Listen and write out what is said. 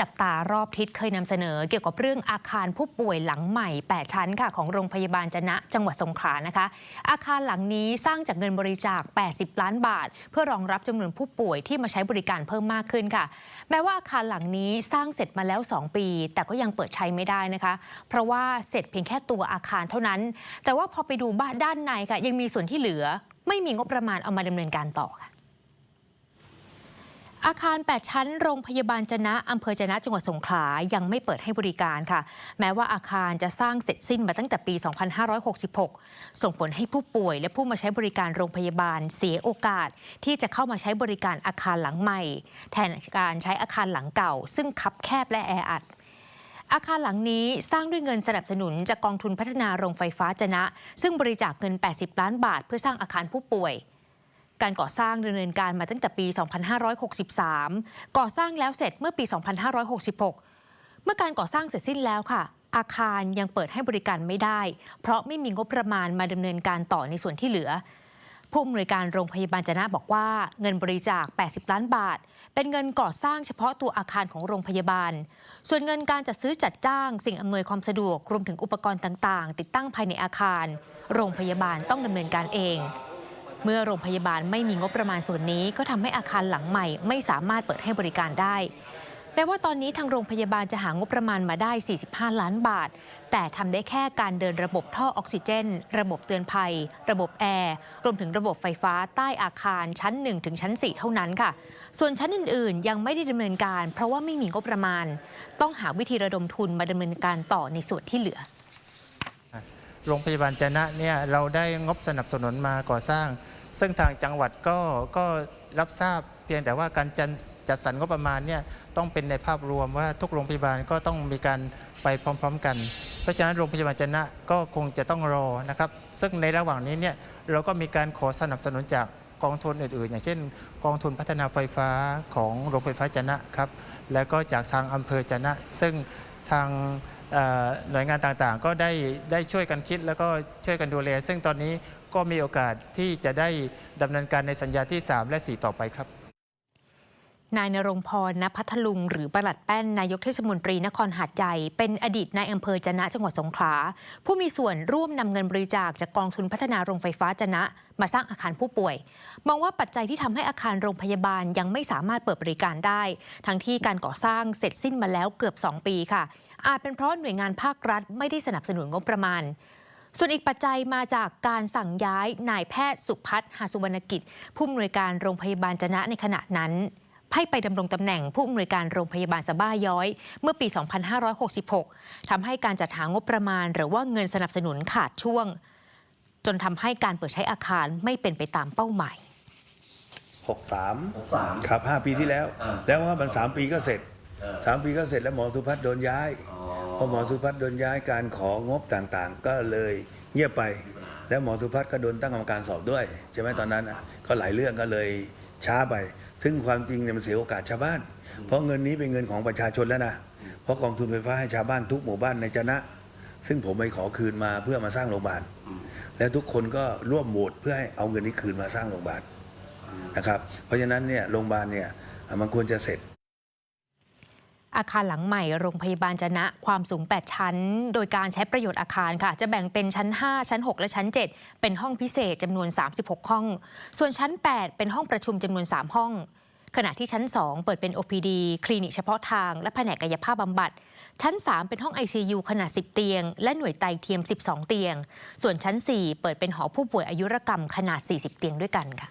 จับตารอบทิศเคยนำเสนอเกี่ยวกับเรื่องอาคารผู้ป่วยหลังใหม่ 8 ชั้นค่ะของโรงพยาบาลจนะจังหวัดสงขลานะคะ อาคารหลังนี้สร้างจากเงินบริจาค 80 ล้านบาท เพื่อรองรับจำนวนผู้ป่วยที่มาใช้บริการเพิ่มมากขึ้นค่ะ แม้ว่าอาคารหลังนี้สร้างเสร็จมาแล้ว 2 ปี แต่ก็ยังเปิดใช้ไม่ได้นะคะ เพราะว่าเสร็จเพียงแค่ตัวอาคารเท่านั้น แต่ว่าพอไปดูบ้านด้านในค่ะยังมีส่วนที่เหลือ ไม่มีงบประมาณเอามาดำเนินการต่อค่ะ อาคาร 8 ชั้น โรงพยาบาลจนะอำเภอจนะจังหวัดสงขลา ยังไม่เปิดให้บริการค่ะ แม้ว่าอาคารจะสร้างเสร็จสิ้นมาตั้งแต่ปี 2566 ส่งผลให้ผู้ป่วยและผู้มาใช้บริการโรงพยาบาลเสียโอกาส ที่จะเข้ามาใช้บริการอาคารหลังใหม่ แทนการใช้อาคารหลังเก่า ซึ่งคับแคบและแออัดอาคารหลังนี้สร้างด้วยเงินสนับสนุนจากกองทุนพัฒนาโรงไฟฟ้าจนะ ซึ่งบริจาคเงิน 80 ล้านบาท เพื่อสร้างอาคารผู้ป่วย การก่อสร้างดำเนินการมาตั้งแต่ปี 2563 ก่อสร้างแล้วเสร็จเมื่อปี 2566 เมื่อการก่อสร้างเสร็จสิ้นแล้วค่ะ อาคารยังเปิดให้บริการไม่ได้ เพราะไม่มีงบประมาณมาดำเนินการต่อในส่วนที่เหลือ ผู้อำนวยการโรงพยาบาลจนะบอกว่าเงินบริจาค 80 ล้านบาท เป็นเงินก่อสร้างเฉพาะตัวอาคารของโรงพยาบาล ส่วนเงินการจัดซื้อจัดจ้าง สิ่งอำนวยความสะดวกรวมถึงอุปกรณ์ต่าง ๆ ติดตั้งภายในอาคาร โรงพยาบาลต้องดำเนินการเอง เมื่อโรงพยาบาลไม่มีงบประมาณส่วนนี้ ก็ทำให้อาคารหลังใหม่ ไม่สามารถเปิดให้บริการได้แม้ว่าตอนนี้ทางโรงพยาบาลจะหางบประมาณมาได้ 45 ล้านบาท แต่ทำได้แค่การเดินระบบท่อออกซิเจน ระบบเตือนภัย ระบบแอร์ รวมถึงระบบไฟฟ้าใต้อาคารชั้น 1 ถึงชั้น 4 เท่านั้นค่ะ ส่วนชั้นอื่นๆ ยังไม่ได้ดำเนินการ เพราะว่าไม่มีงบประมาณ ต้องหาวิธีระดมทุนมาดำเนินการต่อในส่วนที่เหลือ โรงพยาบาลจนะเนี่ยเราได้งบสนับสนุนมาก่อสร้าง ซึ่งทางจังหวัดก็ก็รับทราบเพียงแต่ว่าการจัดจัดสรรงบประมาณเนี่ยต้องเป็นในภาพรวมว่าทุกโรงพยาบาลก็ต้องมีการไปพร้อม ๆ กัน เพราะฉะนั้นโรงพยาบาลจนะก็คงจะต้องรอนะครับ ซึ่งในระหว่างนี้เนี่ยเราก็มีการขอสนับสนุนจากกองทุนอื่นๆ อย่างเช่น กองทุนพัฒนาไฟฟ้าของโรงไฟฟ้าจนะครับ แล้วก็จากทางอำเภอจนะ ซึ่งทาง หน่วยงานต่างๆ ก็ได้ได้ช่วยกันคิดแล้วก็ช่วยกันดูแล ซึ่งตอนนี้ก็มีโอกาสที่จะได้ดำเนินการในสัญญาที่ 3 และ 4 ต่อไปครับ นายนรงพรณพัทลุง หรือประหลัดแป้นนายกเทศมนตรีนครหาดใหญ่ เป็นอดีตนายอำเภอจะนะจังหวัดสงขลา ผู้มีส่วนร่วมนำเงินบริจาคจากกองทุนพัฒนาโรงไฟฟ้าจะนะ มาสร้างอาคารผู้ป่วย มองว่าปัจจัยที่ทำให้อาคารโรงพยาบาลยังไม่สามารถเปิดบริการได้ ทั้งที่การก่อสร้างเสร็จสิ้นมาแล้วเกือบ 2 ปีค่ะ อาจเป็นเพราะหน่วยงานภาครัฐ ไม่ได้สนับสนุนงบประมาณส่วนอีกปัจจัยมาจากการสั่งย้ายนายแพทย์สุพัฒน์หาสุวรรณกิจ ผู้อำนวยการโรงพยาบาลจนะในขณะนั้น ให้ไปดำรงตำแหน่งผู้อำนวยการโรงพยาบาลสะบ้าย้อย เมื่อปี 2566 ทำให้การจัดหางบประมาณ หรือว่าเงินสนับสนุนขาดช่วง จนทำให้การเปิดใช้อาคารไม่เป็นไปตามเป้าหมายหกสาม63 ครับห้าปีที่แล้ว อ่า แล้วว่ามันสามปีก็เสร็จเออสามปีก็เสร็จแล้วหมอสุพัฒน์โดนย้ายอ๋อพอหมอสุพัฒน์โดนย้ายการของบต่างๆ ก็เลยเงียบไป แล้วหมอสุพัฒน์ก็โดนตั้งกรรมการสอบด้วย ใช่ไหมตอนนั้นอะก็หลายเรื่องก็เลย ช้าไป ซึ่งความจริงเนี่ยมันเสียโอกาสชาวบ้าน เพราะเงินนี้เป็นเงินของประชาชนแล้วนะ เพราะกองทุนไฟฟ้าให้ชาวบ้านทุกหมู่บ้านในจนะ ซึ่งผมไปขอคืนมาเพื่อมาสร้างโรงพยาบาล และทุกคนก็ร่วมโหวตเพื่อให้เอาเงินนี้คืนมาสร้างโรงพยาบาลนะครับ เพราะฉะนั้นเนี่ยโรงพยาบาลเนี่ยมันควรจะเสร็จ อาคารหลังใหม่โรงพยาบาลจนะ ความสูง 8 ชั้น โดยการใช้ประโยชน์อาคารค่ะ จะแบ่งเป็นชั้น 5 ชั้น 6 และชั้น 7 เป็นห้องพิเศษจำนวน 36 ห้อง ส่วนชั้น 8 เป็นห้องประชุมจำนวน 3 ห้อง ขณะที่ชั้น 2 เปิดเป็น OPD คลินิกเฉพาะทาง และแผนกกายภาพบำบัด ชั้น 3 เป็นห้อง ICU ขนาด 10 เตียง และหน่วยไตเทียม 12 เตียง ส่วนชั้น 4 เปิดเป็นหอผู้ป่วยอายุรกรรมขนาด 40 เตียงด้วยกันค่ะ